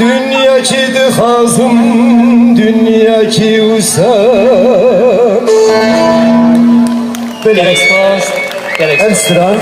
dünya ki dixazım dünya ki usam Böyle ekspas, gerek ekstra